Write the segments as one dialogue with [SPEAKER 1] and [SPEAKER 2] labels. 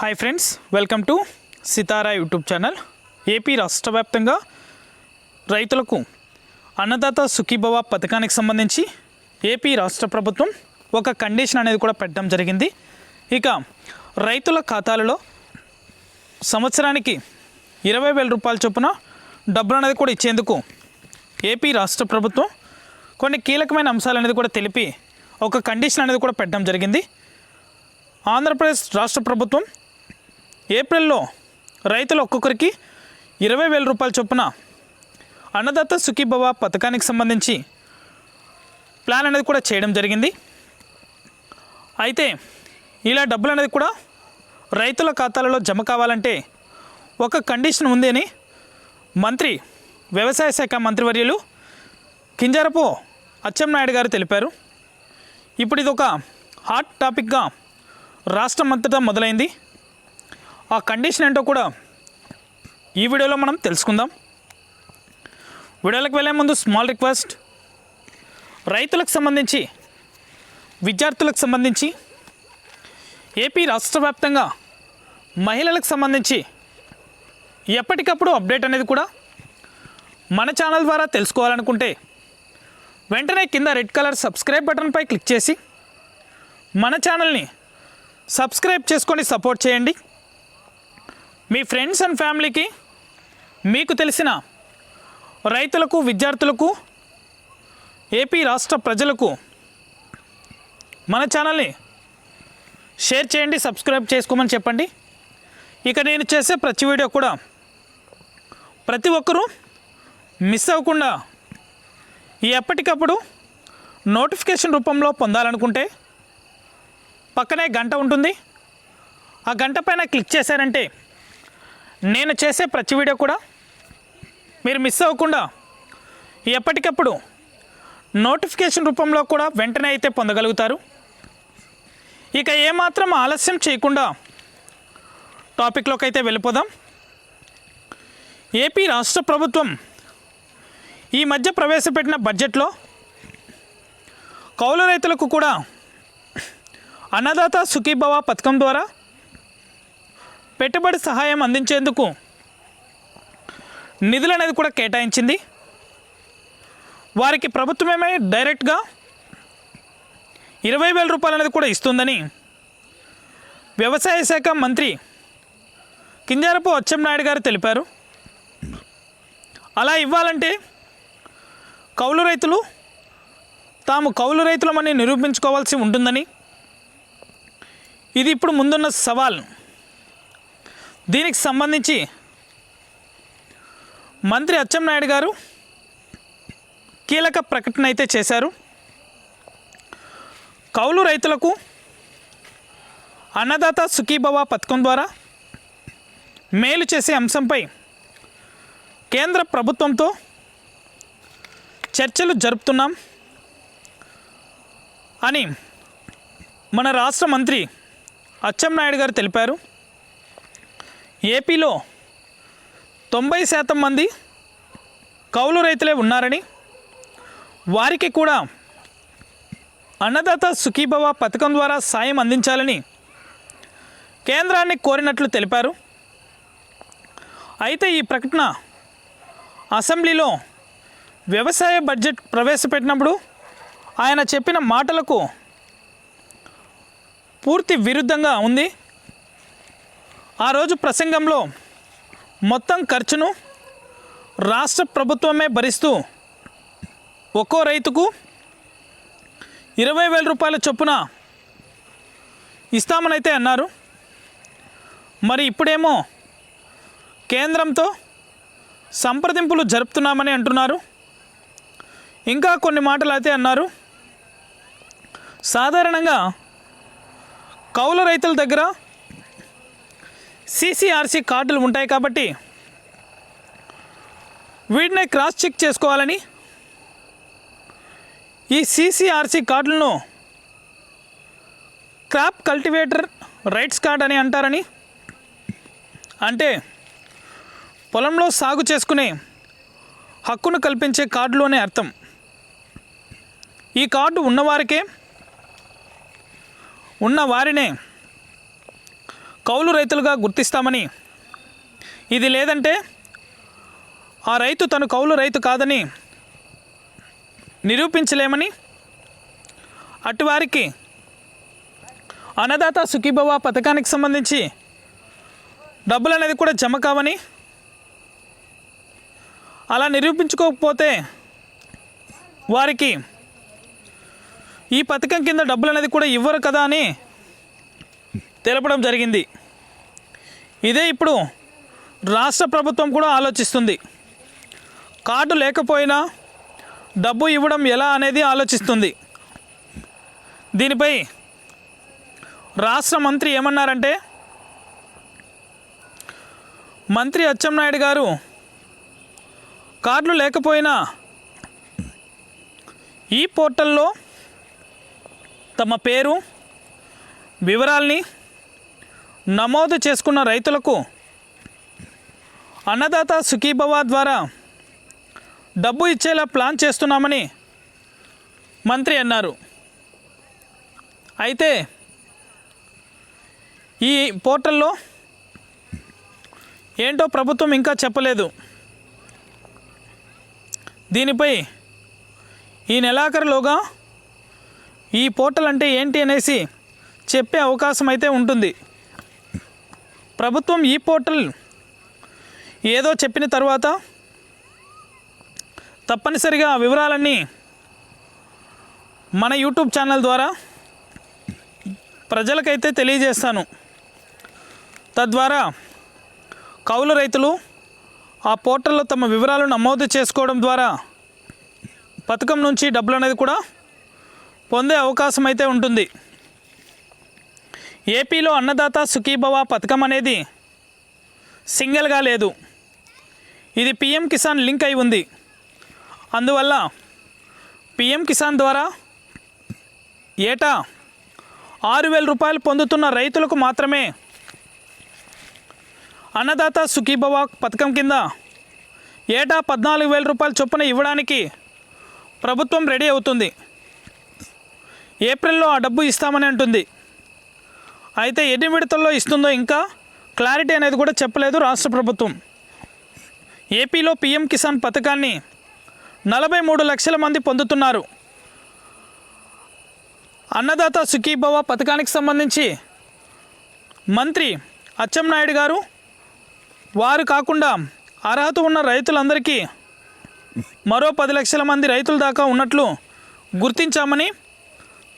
[SPEAKER 1] Hi friends welcome to Sitara YouTube channel AP రాష్ట్ర వ్యాప్తంగా రైతులకు అన్నదాత సుఖీభవ పథకానికి సంబంధించి ఏపీ రాష్ట్ర ప్రభుత్వం ఒక కండిషన్ అనేది కూడా పెట్టడం జరిగింది. ఇక రైతుల ఖాతాలలో సంవత్సరానికి ఇరవై వేల రూపాయల చొప్పున డబ్బులు అనేది కూడా ఇచ్చేందుకు ఏపీ రాష్ట్ర ప్రభుత్వం కొన్ని కీలకమైన అంశాలు అనేది కూడా తెలిపి ఒక కండిషన్ అనేది కూడా పెట్టడం జరిగింది. ఆంధ్రప్రదేశ్ రాష్ట్ర ప్రభుత్వం ఏప్రిల్లో రైతులు ఒక్కొక్కరికి ఇరవై వేల రూపాయల చొప్పున అన్నదాత సుఖీభవ పథకానికి సంబంధించి ప్లాన్ అనేది కూడా చేయడం జరిగింది. అయితే ఇలా డబ్బులు అనేది కూడా రైతుల ఖాతాలలో జమ కావాలంటే ఒక కండిషన్ ఉంది అని మంత్రి వ్యవసాయ శాఖ మంత్రివర్యులు కింజరపు అచ్చెన్నాయుడు గారు తెలిపారు. ఇప్పుడు ఇది ఒక హాట్ టాపిక్గా రాష్ట్రం అంతటా మొదలైంది. ఆ కండిషన్ ఏంటో కూడా ఈ వీడియోలో మనం తెలుసుకుందాం. వీడియోలకు వెళ్ళే ముందు స్మాల్ రిక్వెస్ట్ రైతులకు సంబంధించి విద్యార్థులకు సంబంధించి ఏపీ రాష్ట్ర వ్యాప్తంగా మహిళలకు సంబంధించి ఎప్పటికప్పుడు అప్డేట్ అనేది కూడా మన ఛానల్ ద్వారా తెలుసుకోవాలనుకుంటే వెంటనే కింద రెడ్ కలర్ సబ్స్క్రైబ్ బటన్పై క్లిక్ చేసి మన ఛానల్ని సబ్స్క్రైబ్ చేసుకొని సపోర్ట్ చేయండి. మీ ఫ్రెండ్స్ అండ్ ఫ్యామిలీకి మీకు తెలిసిన రైతులకు విద్యార్థులకు ఏపీ రాష్ట్ర ప్రజలకు మన ఛానల్ని షేర్ చేయండి సబ్స్క్రైబ్ చేసుకోమని చెప్పండి. ఇక నేను చేసే ప్రతి వీడియో కూడా ప్రతి ఒక్కరూ మిస్ అవ్వకుండా ఎప్పటికప్పుడు నోటిఫికేషన్ రూపంలో పొందాలనుకుంటే పక్కనే గంట ఉంటుంది. ఆ గంట పైన క్లిక్ చేశారంటే నేను చేసే ప్రతి వీడియో కూడా మీరు మిస్ అవ్వకుండా ఎప్పటికప్పుడు నోటిఫికేషన్ రూపంలో కూడా వెంటనే అయితే పొందగలుగుతారు. ఇక ఏమాత్రం ఆలస్యం చేయకుండా టాపిక్లోకి అయితే వెళ్ళిపోదాం. ఏపీ రాష్ట్ర ప్రభుత్వం ఈ మధ్య ప్రవేశపెట్టిన బడ్జెట్లో కౌలు రైతులకు కూడా అన్నదాత సుఖీభవ పథకం ద్వారా పెట్టుబడి సహాయం అందించేందుకు నిధులు అనేది కూడా కేటాయించింది. వారికి ప్రభుత్వమే డైరెక్ట్గా ఇరవై వేల రూపాయలు అనేది కూడా ఇస్తుందని వ్యవసాయ శాఖ మంత్రి కింజారపు అచ్చెన్నాయుడు గారు తెలిపారు. అలా ఇవ్వాలంటే కౌలు రైతులు తాము కౌలు రైతులమని నిరూపించుకోవాల్సి ఉంటుందని. ఇది ఇప్పుడు ముందున్న సవాల్. దీనికి సంబంధించి మంత్రి అచ్చెన్నాయుడు గారు కీలక ప్రకటన అయితే చేశారు. కౌలు రైతులకు అన్నదాత సుఖీభవ పథకం ద్వారా మేలు చేసే అంశంపై కేంద్ర ప్రభుత్వంతో చర్చలు జరుపుతున్నాం అని మన రాష్ట్ర మంత్రి అచ్చెన్నాయుడు గారు తెలిపారు. ఏపీలో తొంభై శాతం మంది కౌలు రైతులే ఉన్నారని వారికి కూడా అన్నదాత సుఖీభవ పథకం ద్వారా సాయం అందించాలని కేంద్రాన్ని కోరినట్లు తెలిపారు. అయితే ఈ ప్రకటన అసెంబ్లీలో వ్యవసాయ బడ్జెట్ ప్రవేశపెట్టినప్పుడు ఆయన చెప్పిన మాటలకు పూర్తి విరుద్ధంగా ఉంది. ఆ రోజు ప్రసంగంలో మొత్తం ఖర్చును రాష్ట్ర ప్రభుత్వమే భరిస్తూ ఒక్కో రైతుకు ఇరవై వేల రూపాయల చొప్పున ఇస్తామనైతే అన్నారు. మరి ఇప్పుడేమో కేంద్రంతో సంప్రదింపులు జరుపుతున్నామని అంటున్నారు. ఇంకా కొన్ని మాటలు అయితే అన్నారు. సాధారణంగా కౌలు రైతుల దగ్గర సీసీఆర్సీ కార్డులు ఉంటాయి కాబట్టి వీటిని క్రాస్ చెక్ చేసుకోవాలని ఈ సీసీఆర్సీ కార్డులను క్రాప్ కల్టివేటర్ రైట్స్ కార్డ్ అని అంటారని. అంటే పొలంలో సాగు చేసుకునే హక్కును కల్పించే కార్డులు అనే అర్థం. ఈ కార్డు ఉన్నవారికే ఉన్న వారినే కౌలు రైతులుగా గుర్తిస్తామని. ఇది లేదంటే ఆ రైతు తను కౌలు రైతు కాదని నిరూపించలేమని అటువారికి అన్నదాత సుఖీభవ పథకానికి సంబంధించి డబ్బులు అనేది కూడా జమ కావని అలా నిరూపించుకోకపోతే వారికి ఈ పథకం కింద డబ్బులు అనేది కూడా ఇవ్వరు కదా అని తెలపడం జరిగింది. ఇదే ఇప్పుడు రాష్ట్ర ప్రభుత్వం కూడా ఆలోచిస్తుంది. కార్డు లేకపోయినా డబ్బు ఇవ్వడం ఎలా అనేది ఆలోచిస్తుంది. దీనిపై రాష్ట్ర మంత్రి ఏమన్నారంటే మంత్రి అచ్చెన్నాయుడు గారు కార్డులు లేకపోయినా ఈ పోర్టల్లో తమ పేరు వివరాల్ని నమోదు చేసుకున్న రైతులకు అన్నదాత సుఖీభవ ద్వారా డబ్బు ఇచ్చేలా ప్లాన్ చేస్తున్నామని మంత్రి అన్నారు. అయితే ఈ పోర్టల్లో ఏంటో ప్రభుత్వం ఇంకా చెప్పలేదు. దీనిపై ఈ నెలాఖరులోగా ఈ పోర్టల్ అంటే ఏంటి అనేసి చెప్పే అవకాశం అయితే ఉంటుంది. ప్రభుత్వం ఈ పోర్టల్ ఏదో చెప్పిన తర్వాత తప్పనిసరిగా వివరాలన్నీ మన యూట్యూబ్ ఛానల్ ద్వారా ప్రజలకైతే తెలియజేస్తాను. తద్వారా కౌలు రైతులు ఆ పోర్టల్లో తమ వివరాలు నమోదు చేసుకోవడం ద్వారా పథకం నుంచి డబ్బులు అనేది కూడా పొందే అవకాశం అయితే ఉంటుంది. ఏపీలో అన్నదాత సుఖీభవ పథకం అనేది సింగిల్గా లేదు. ఇది పిఎం కిసాన్ లింక్ అయి ఉంది. అందువల్ల పిఎం కిసాన్ ద్వారా ఏటా ఆరు వేల రూపాయలు పొందుతున్న రైతులకు మాత్రమే అన్నదాత సుఖీభవ పథకం కింద ఏటా పద్నాలుగు వేల రూపాయల చొప్పున ఇవ్వడానికి ప్రభుత్వం రెడీ అవుతుంది. ఏప్రిల్లో ఆ డబ్బు ఇస్తామని అంటుంది. అయితే ఎన్ని విడతల్లో ఇస్తుందో ఇంకా క్లారిటీ అనేది కూడా చెప్పలేదు రాష్ట్ర ప్రభుత్వం. ఏపీలో పీఎం కిసాన్ పథకాన్ని నలభై మూడు లక్షల మంది పొందుతున్నారు. అన్నదాత సుఖీభవ పథకానికి సంబంధించి మంత్రి అచ్చెంనాయుడు గారు వారు కాకుండా అర్హత ఉన్న రైతులందరికీ మరో పది లక్షల మంది రైతుల దాకా ఉన్నట్లు గుర్తించామని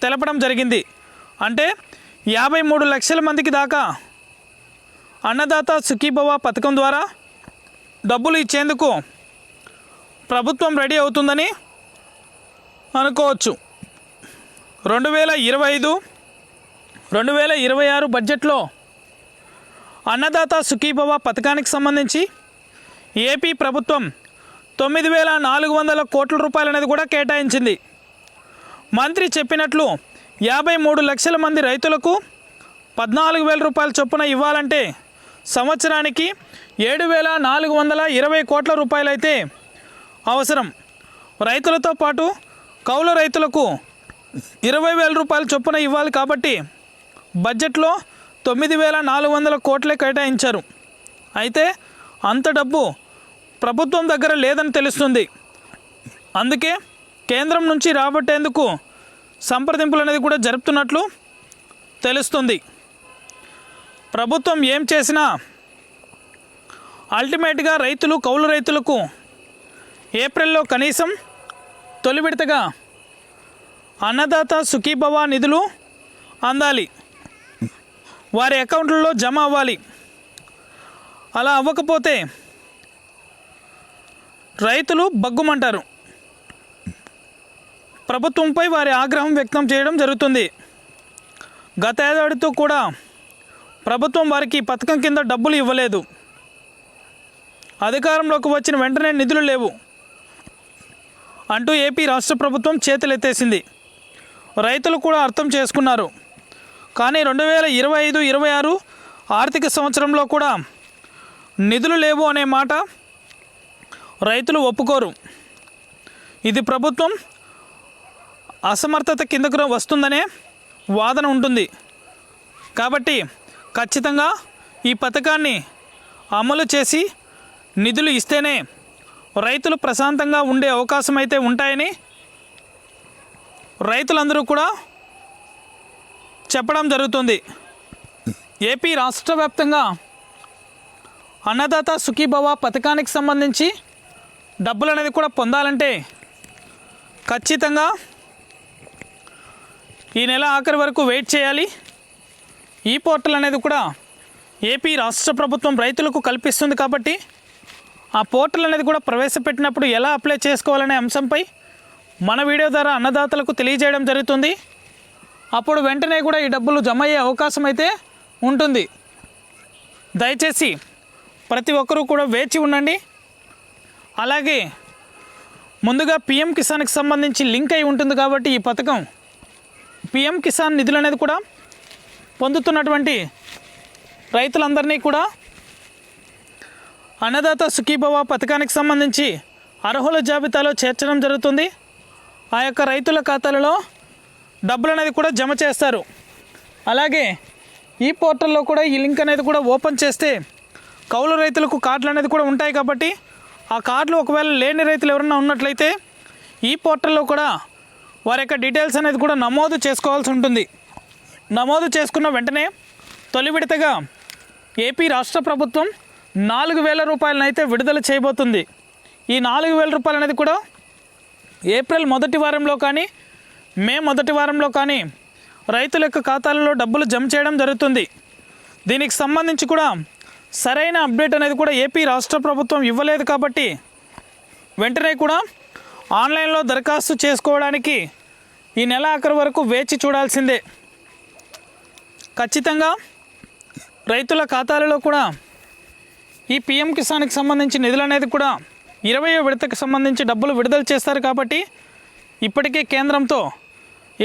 [SPEAKER 1] తెలపడం జరిగింది. అంటే యాభై మూడు లక్షల మందికి దాకా అన్నదాత సుఖీభవ పథకం ద్వారా డబ్బులు ఇచ్చేందుకు ప్రభుత్వం రెడీ అవుతుందని అనుకోవచ్చు. రెండు వేల ఇరవై ఐదు రెండు వేల ఇరవై ఆరు బడ్జెట్లో అన్నదాత సుఖీభవ పథకానికి సంబంధించి ఏపీ ప్రభుత్వం తొమ్మిది వేల నాలుగు వందల కోట్ల రూపాయలు అనేది కూడా కేటాయించింది. మంత్రి చెప్పినట్లు యాభై మూడు లక్షల మంది రైతులకు పద్నాలుగు వేల రూపాయల చొప్పున ఇవ్వాలంటే సంవత్సరానికి ఏడు వేల నాలుగు వందల ఇరవై కోట్ల రూపాయలైతే అవసరం. రైతులతో పాటు కౌలు రైతులకు ఇరవై వేల రూపాయల చొప్పున ఇవ్వాలి కాబట్టి బడ్జెట్లో తొమ్మిది వేల నాలుగు వందల కోట్లే కేటాయించారు. అయితే అంత డబ్బు ప్రభుత్వం దగ్గర లేదని తెలుస్తుంది. అందుకే కేంద్రం నుంచి రాబట్టేందుకు సంప్రదింపులు అనేది కూడా జరుపుతున్నట్లు తెలుస్తుంది. ప్రభుత్వం ఏం చేసినా అల్టిమేట్గా రైతులు కౌలు రైతులకు ఏప్రిల్లో కనీసం తొలి విడతగా అన్నదాత సుఖీభవ నిధులు అందాలి. వారి అకౌంట్లలో జమ అవ్వాలి. అలా అవ్వకపోతే రైతులు బగ్గుమంటారు. ప్రభుత్వంపై వారి ఆగ్రహం వ్యక్తం చేయడం జరుగుతుంది. గత ఏడాదితో కూడా ప్రభుత్వం వారికి పథకం కింద డబ్బులు ఇవ్వలేదు. అధికారంలోకి వచ్చిన వెంటనే నిధులు లేవు. అంటూ ఏపీ రాష్ట్ర ప్రభుత్వం చేతులెత్తేసింది. రైతులు కూడా అర్థం చేసుకున్నారు. కానీ రెండు వేల ఇరవై ఐదు ఇరవై ఆరు ఆర్థిక సంవత్సరంలో కూడా నిధులు లేవు అనే మాట రైతులు ఒప్పుకోరు. ఇది ప్రభుత్వం అసమర్థత కిందకు వస్తుందనే వాదన ఉంటుంది. కాబట్టి ఖచ్చితంగా ఈ పథకాన్ని అమలు చేసి నిధులు ఇస్తేనే రైతులు ప్రశాంతంగా ఉండే అవకాశం అయితే ఉంటాయని రైతులందరూ కూడా చెప్పడం జరుగుతుంది. ఏపీ రాష్ట్ర వ్యాప్తంగా అన్నదాత సుఖీభవ పథకానికి సంబంధించి డబ్బులు అనేది కూడా పొందాలంటే ఖచ్చితంగా ఈ నెల ఆఖరి వరకు వెయిట్ చేయాలి. ఈ పోర్టల్ అనేది కూడా ఏపీ రాష్ట్ర ప్రభుత్వం రైతులకు కల్పిస్తుంది కాబట్టి ఆ పోర్టల్ అనేది కూడా ప్రవేశపెట్టినప్పుడు ఎలా అప్లై చేసుకోవాలనే అంశంపై మన వీడియో ద్వారా అన్నదాతలకు తెలియజేయడం జరుగుతుంది. అప్పుడు వెంటనే కూడా ఈ డబ్బులు జమ అయ్యే అవకాశం అయితే ఉంటుంది. దయచేసి ప్రతి ఒక్కరూ కూడా వేచి ఉండండి. అలాగే ముందుగా పిఎం కిసాన్కి సంబంధించి లింక్ అయి ఉంటుంది కాబట్టి ఈ పథకం పిఎం కిసాన్ నిధులు అనేది కూడా పొందుతున్నటువంటి రైతులందరినీ కూడా అన్నదాత సుఖీభవ పథకానికి సంబంధించి అర్హుల జాబితాలో చేర్చడం జరుగుతుంది. ఆ యొక్క రైతుల ఖాతాలలో డబ్బులు అనేది కూడా జమ చేస్తారు. అలాగే ఈ పోర్టల్లో కూడా ఈ లింక్ అనేది కూడా ఓపెన్ చేస్తే కౌలు రైతులకు కార్డులు అనేది కూడా ఉంటాయి కాబట్టి ఆ కార్డులు ఒకవేళ లేని రైతులు ఎవరైనా ఉన్నట్లయితే ఈ పోర్టల్లో కూడా వారి యొక్క డీటెయిల్స్ అనేది కూడా నమోదు చేసుకోవాల్సి ఉంటుంది. నమోదు చేసుకున్న వెంటనే తొలి విడతగా ఏపీ రాష్ట్ర ప్రభుత్వం నాలుగు వేల రూపాయలనైతే విడుదల చేయబోతుంది. ఈ నాలుగు వేల రూపాయలు అనేది కూడా ఏప్రిల్ మొదటి వారంలో కానీ మే మొదటి వారంలో కానీ రైతుల యొక్క ఖాతాలలో డబ్బులు జమ చేయడం జరుగుతుంది. దీనికి సంబంధించి కూడా సరైన అప్డేట్ అనేది కూడా ఏపీ రాష్ట్ర ప్రభుత్వం ఇవ్వలేదు కాబట్టి వెంటనే కూడా ఆన్లైన్లో దరఖాస్తు చేసుకోవడానికి ఈ నెల ఆఖరి వరకు వేచి చూడాల్సిందే. ఖచ్చితంగా రైతుల ఖాతాలలో కూడా ఈ పిఎం కిసాన్కి సంబంధించి నిధులు అనేది కూడా ఇరవయో విడతకు సంబంధించి డబ్బులు విడుదల చేస్తారు కాబట్టి ఇప్పటికే కేంద్రంతో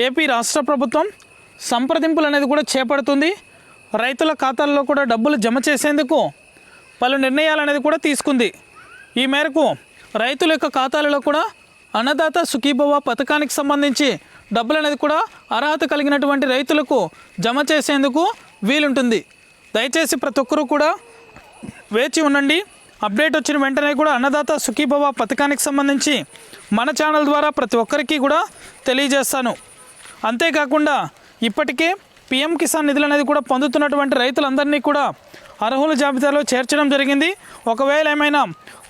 [SPEAKER 1] ఏపీ రాష్ట్ర ప్రభుత్వం సంప్రదింపులు అనేది కూడా చేపడుతుంది. రైతుల ఖాతాల్లో కూడా డబ్బులు జమ చేసేందుకు పలు నిర్ణయాలు అనేది కూడా తీసుకుంది. ఈ మేరకు రైతుల యొక్క ఖాతాలలో కూడా అన్నదాత సుఖీభవ పథకానికి సంబంధించి డబ్బులు అనేది కూడా అర్హత కలిగినటువంటి రైతులకు జమ చేసేందుకు వీలుంటుంది. దయచేసి ప్రతి ఒక్కరూ కూడా వేచి ఉండండి. అప్డేట్ వచ్చిన వెంటనే కూడా అన్నదాత సుఖీభవ పథకానికి సంబంధించి మన ఛానల్ ద్వారా ప్రతి ఒక్కరికి కూడా తెలియజేస్తాను. అంతేకాకుండా ఇప్పటికే పిఎం కిసాన్ నిధులు అనేది కూడా పొందుతున్నటువంటి రైతులందరినీ కూడా అర్హుల జాబితాలో చేర్చడం జరిగింది. ఒకవేళ ఏమైనా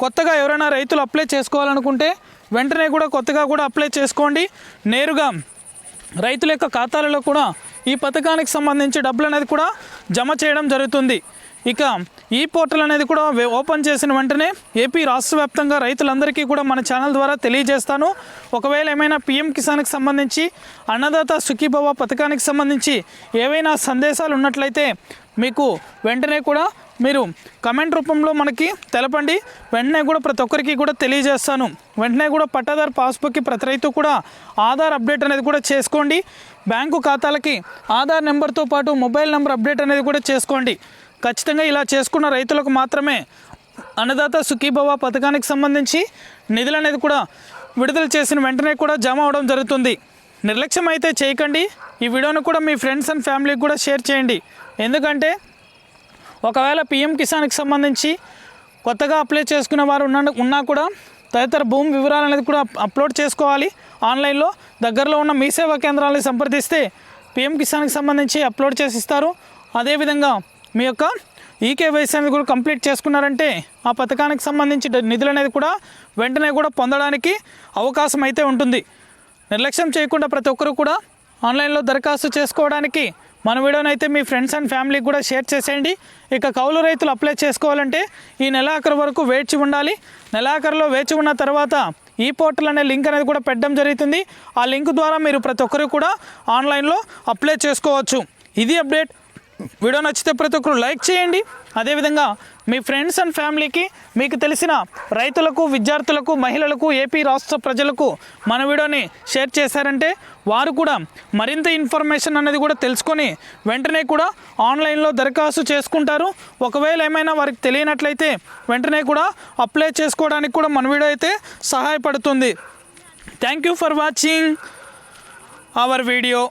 [SPEAKER 1] కొత్తగా ఎవరైనా రైతులు అప్లై చేసుకోవాలనుకుంటే వెంటనే కూడా కొత్తగా కూడా అప్లై చేసుకోండి. నేరుగా రైతుల యొక్క ఖాతాలలో కూడా ఈ పథకానికి సంబంధించి డబ్బులు అనేది కూడా జమ చేయడం జరుగుతుంది. ఇక ఈ పోర్టల్ అనేది కూడా ఓపెన్ చేసిన వెంటనే ఏపీ రాష్ట్ర వ్యాప్తంగా రైతులందరికీ కూడా మన ఛానల్ ద్వారా తెలియజేస్తాను. ఒకవేళ ఏమైనా పిఎం కిసాన్కి సంబంధించి అన్నదాత సుఖీభవ పథకానికి సంబంధించి ఏవైనా సందేశాలు ఉన్నట్లయితే మీకు వెంటనే కూడా మీరు కమెంట్ రూపంలో మనకి తెలపండి. వెంటనే కూడా ప్రతి ఒక్కరికి కూడా తెలియజేస్తాను. వెంటనే కూడా పట్టాదారు పాస్బుక్కి ప్రతి రైతు కూడా ఆధార్ అప్డేట్ అనేది కూడా చేసుకోండి. బ్యాంకు ఖాతాలకి ఆధార్ నెంబర్తో పాటు మొబైల్ నెంబర్ అప్డేట్ అనేది కూడా చేసుకోండి. ఖచ్చితంగా ఇలా చేసుకున్న రైతులకు మాత్రమే అన్నదాత సుఖీభవ పథకానికి సంబంధించి నిధులు అనేది కూడా విడుదల చేసిన వెంటనే కూడా జమ అవడం జరుగుతుంది. నిర్లక్ష్యం అయితే చేయకండి. ఈ వీడియోను కూడా మీ ఫ్రెండ్స్ అండ్ ఫ్యామిలీకి కూడా షేర్ చేయండి. ఎందుకంటే ఒకవేళ పిఎం కిసాన్కి సంబంధించి కొత్తగా అప్లై చేసుకున్న వారు ఉన్న ఉన్నా కూడా తదితర భూమి వివరాలు అనేది కూడా అప్లోడ్ చేసుకోవాలి. ఆన్లైన్లో దగ్గరలో ఉన్న మీ సేవా కేంద్రాలను సంప్రదిస్తే పిఎం కిసాన్కి సంబంధించి అప్లోడ్ చేసి ఇస్తారు. అదేవిధంగా మీ యొక్క ఈకేవైసీ అనేది కూడా కంప్లీట్ చేసుకున్నారంటే ఆ పథకానికి సంబంధించి నిధులు అనేది కూడా వెంటనే కూడా పొందడానికి అవకాశం అయితే ఉంటుంది. నిర్లక్ష్యం చేయకుండా ప్రతి ఒక్కరు కూడా ఆన్లైన్లో దరఖాస్తు చేసుకోవడానికి మన వీడియోని అయితే మీ ఫ్రెండ్స్ అండ్ ఫ్యామిలీకి కూడా షేర్ చేసేయండి. ఇక కౌలు రైతులు అప్లై చేసుకోవాలంటే ఈ నెలాఖరు వరకు వేచి ఉండాలి. నెలాఖరులో వేచి ఉన్న తర్వాత ఈ పోర్టల్ అనే లింక్ అనేది కూడా పెట్టడం జరుగుతుంది. ఆ లింక్ ద్వారా మీరు ప్రతి ఒక్కరు కూడా ఆన్లైన్లో అప్లై చేసుకోవచ్చు. ఇది అప్డేట్. వీడియో నచ్చితే ప్రతి ఒక్కరు లైక్ చేయండి. అదేవిధంగా మీ ఫ్రెండ్స్ అండ్ ఫ్యామిలీకి మీకు తెలిసిన రైతులకు విద్యార్థులకు మహిళలకు ఏపీ రాష్ట్ర ప్రజలకు మన వీడియోని షేర్ చేశారంటే వారు కూడా మరింత ఇన్ఫర్మేషన్ అనేది కూడా తెలుసుకొని వెంటనే కూడా ఆన్లైన్లో దరఖాస్తు చేసుకుంటారు. ఒకవేళ ఏమైనా వారికి తెలియనట్లయితే వెంటనే కూడా అప్లై చేసుకోవడానికి కూడా మన వీడియో అయితే సహాయపడుతుంది. Thank you for watching our video